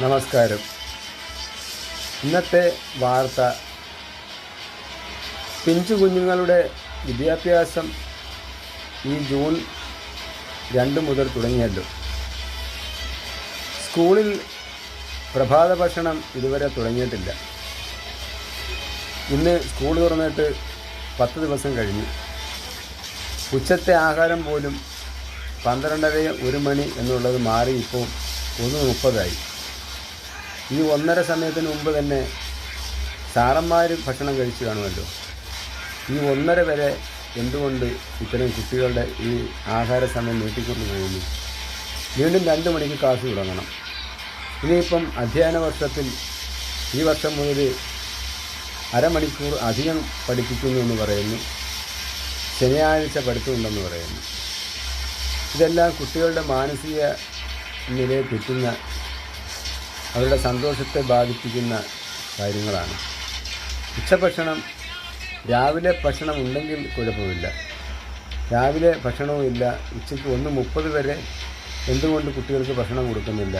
നമസ്കാരം. ഇന്നത്തെ വാർത്ത. പിഞ്ചു കുഞ്ഞുങ്ങളുടെ വിദ്യാഭ്യാസം ഈ ജൂൺ രണ്ട് മുതൽ തുടങ്ങിയല്ലോ. സ്കൂളിൽ പ്രഭാത ഭക്ഷണം ഇതുവരെ തുടങ്ങിയിട്ടില്ല. ഇന്ന് സ്കൂൾ തുറന്നിട്ട് പത്ത് ദിവസം കഴിഞ്ഞു. ഉച്ചത്തെ ആഹാരം പോലും പന്ത്രണ്ടര ഒരു മണി എന്നുള്ളത് മാറി ഇപ്പോൾ ഒന്ന് മുപ്പതായി. ഈ ഒന്നര സമയത്തിന് മുമ്പ് തന്നെ സാറന്മാർ ഭക്ഷണം കഴിച്ചു കാണുമല്ലോ. ഈ ഒന്നര വരെ എന്തുകൊണ്ട് ഇത്തരം കുട്ടികളുടെ ഈ ആഹാര സമയം നീട്ടിക്കൊണ്ട് പോകുന്നു? വീണ്ടും രണ്ട് മണിക്ക് ക്ലാസ് തുടങ്ങണം. ഇനിയിപ്പം അധ്യയന വർഷത്തിൽ ഈ വർഷം മുതൽ അരമണിക്കൂർ അധികം പഠിപ്പിക്കുന്നു എന്ന് പറയുന്നു. ശനിയാഴ്ച പഠിത്തമുണ്ടെന്ന് പറയുന്നു. ഇതെല്ലാം കുട്ടികളുടെ മാനസിക നിലയെ തെറ്റുന്ന അവരുടെ സന്തോഷത്തെ ബാധിപ്പിക്കുന്ന കാര്യങ്ങളാണ്. ഉച്ചഭക്ഷണം രാവിലെ ഭക്ഷണം ഉണ്ടെങ്കിൽ കുഴപ്പമില്ല. രാവിലെ ഭക്ഷണവും ഇല്ല ഉച്ചയ്ക്ക് ഒന്ന് മുപ്പത് വരെ എന്തുകൊണ്ട് കുട്ടികൾക്ക് ഭക്ഷണം കൊടുക്കുന്നില്ല?